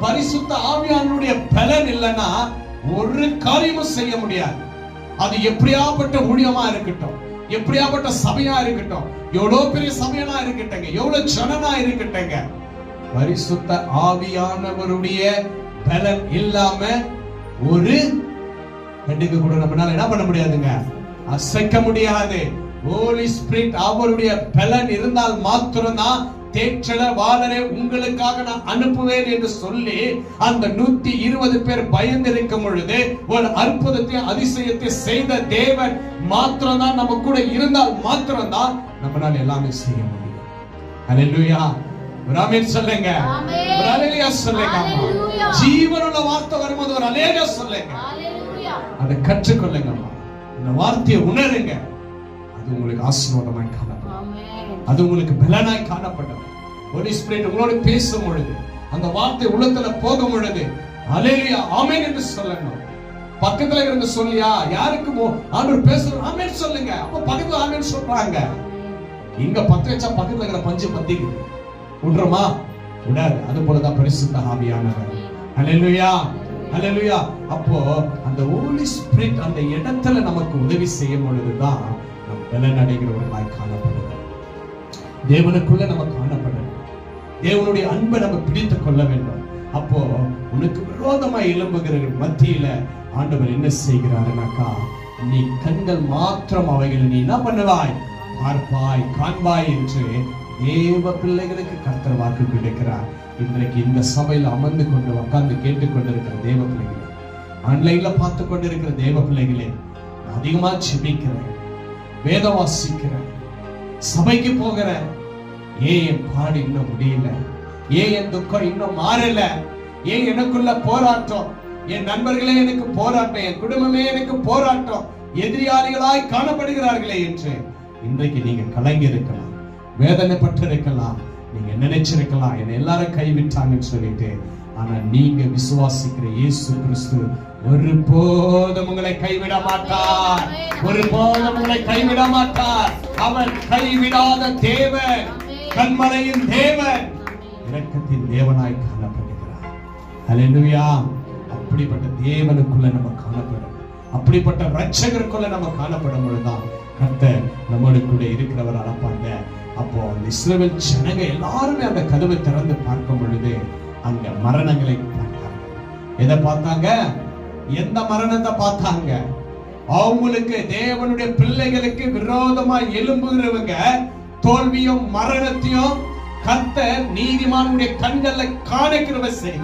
பரிசுத்த ஆவியானுடைய பலன் இல்லைன்னா ஒரு காரியமும் செய்ய முடியாது. அது எப்படியாப்பட்ட ஊழியமா இருக்கட்டும் எப்படியாப்பட்ட சபையா இருக்கட்டும் எவ்வளவு பெரிய சபையனா இருக்கட்டங்க எவ்வளவு ஜனனா இருக்கட்டங்க பரிசுத்த ஆவியானவருடைய பலன் இல்லாம ஒரு கண்டுக்க கூட நம்மளால என்ன பண்ண முடியாதுங்க? அசைக்க முடியாது. ஹோலி ஸ்பிரிட் அவருடைய பலன் இருந்தால் மாத்திரம்தான் தேற்றல வாளரை உங்களுக்காக நான் அனுப்புவேன் என்று சொல்லி அந்த நூத்தி இருபது பேர் பயந்திருக்கும் பொழுது ஒரு அற்புதத்தை அதிசயத்தை செய்த தேவன் மாத்திரம்தான் நம்ம கூட இருந்தால் மாத்திரம்தான் நம்மளால எல்லாமே செய்ய முடியும் அல்லேலூயா ஒரு ஆமென் சொல்லுங்க. ஒரு அல்லேலூயா சொல்லுங்க. ஜீவனுள்ள வார்த்தை வரும்போது ஒரு அல்லேலூயா சொல்லுங்க. அதை கற்றுக்கொள்ளுங்க இந்த வார்த்தையை உணருங்க அது உங்களுக்கு ஆசீர்வாதமாய் காணப்படும். அது உங்களுக்கு பலனாய் காணப்படும். ஹோலி ஸ்பிரிட் உங்களோட பேசும் பொழுது அந்த வார்த்தை உள்ளத்துல போகும் பொழுது அலேலியா ஆமென் என்று சொல்லணும். பக்கத்துல இருந்து சொல்லியா யாருக்கு மோ- ஆண்டவர் பேசுற சொல்லுங்க. அப்ப பக்கத்துல ஆமென் சொல்றாங்க. இங்க பத்து வச்சா பக்கத்துல இருக்கிற பஞ்சு பத்திக்குது. விடுறோமா? விடாது. அது போலதான் பரிசுத்த ஆவியானவர். அல்லேலூயா அல்லேலூயா அப்போ அந்த ஹோலி ஸ்பிரிட் அந்த இடத்துல நமக்கு உதவி செய்யும் பொழுதுதான் நம் பலன் அடைகிறவர்களாய் காணப்படுது தேவனுக்குள்ள நம்ம காணப்படணும். தேவனுடைய அன்பை நம்ம பிடித்து கொள்ள வேண்டும். அப்போ உனக்கு விரோதமாய் எழும்புகிற மத்தியில ஆண்டவர் என்ன செய்கிறாருனாக்கா நீ கண்கள் மாத்திரம் அவைகளை நீ என்ன பண்ணுவாய்? பார்ப்பாய் காண்பாய் என்று தேவ பிள்ளைகளுக்கு கர்த்தர் வாக்கு கிடைக்கிறார். இன்றைக்கு இந்த சபையில் அமர்ந்து கொண்டு உட்கார்ந்து கேட்டுக்கொண்டிருக்கிற தேவ பிள்ளைகளே ஆன்லைன்ல பார்த்து கொண்டிருக்கிற தேவ பிள்ளைகளே அதிகமா செபிக்கிறேன் வேதம் வாசிக்கிறேன் சபைக்கு போகிற ஏன் என் பாடு இன்னும் முடியல? ஏன் என் துக்கம் இன்னும் மாறல? ஏன் எனக்குள்ள போராட்டம்? என் நண்பர்களே எனக்கு போராட்டம் என் குடும்பமே எனக்கு போராட்டம். எதிரியாளிகளாய் காணப்படுகிறார்களே என்று இன்றைக்கு நீங்க கலங்கி இருக்கலாம் வேதனைப்பட்டிருக்கலாம். நீங்க நினைச்சிருக்கலாம் என்னை எல்லாரும் கைவிட்டாங்கன்னு சொல்லிட்டு ஆனா நீங்க விசுவாசிக்கிற இயேசு கிறிஸ்து ஒருபோதும் உங்களை கைவிட மாட்டார் ஒருபோதும் உங்களை கைவிட மாட்டார் அவர் கைவிடாத தேவன் கண்மலையின் தேவன் இரக்கத்தின் தேவனாய் காணப்படுகிறார். அல்லேலூயா அப்படிப்பட்ட தேவனுக்குள்ள நம்ம காணப்படும். அப்படிப்பட்ட ரட்சகருக்குள்ள நம்ம காணப்படும் பொழுதுதான் கர்த்தர் நம்மோடு கூட இருக்கிறவர் அனுப்பாங்க அப்போ அந்த இஸ்ரேல் ஜனங்க எல்லாருமே அந்த கதவை திறந்து பார்க்க மரணங்களை பார்த்தாங்க. எதை பார்த்தாங்க? எந்த மரணத்தை பார்த்தாங்க? அவங்களுக்கு தேவனுடைய பிள்ளைகளுக்கு விரோதமா எழும்புகிறவங்க தோல்வியும் மரணத்தையும் கத்த நீதிமானுடைய கண்கள்ல காணிக்கிறவ செய்தார்.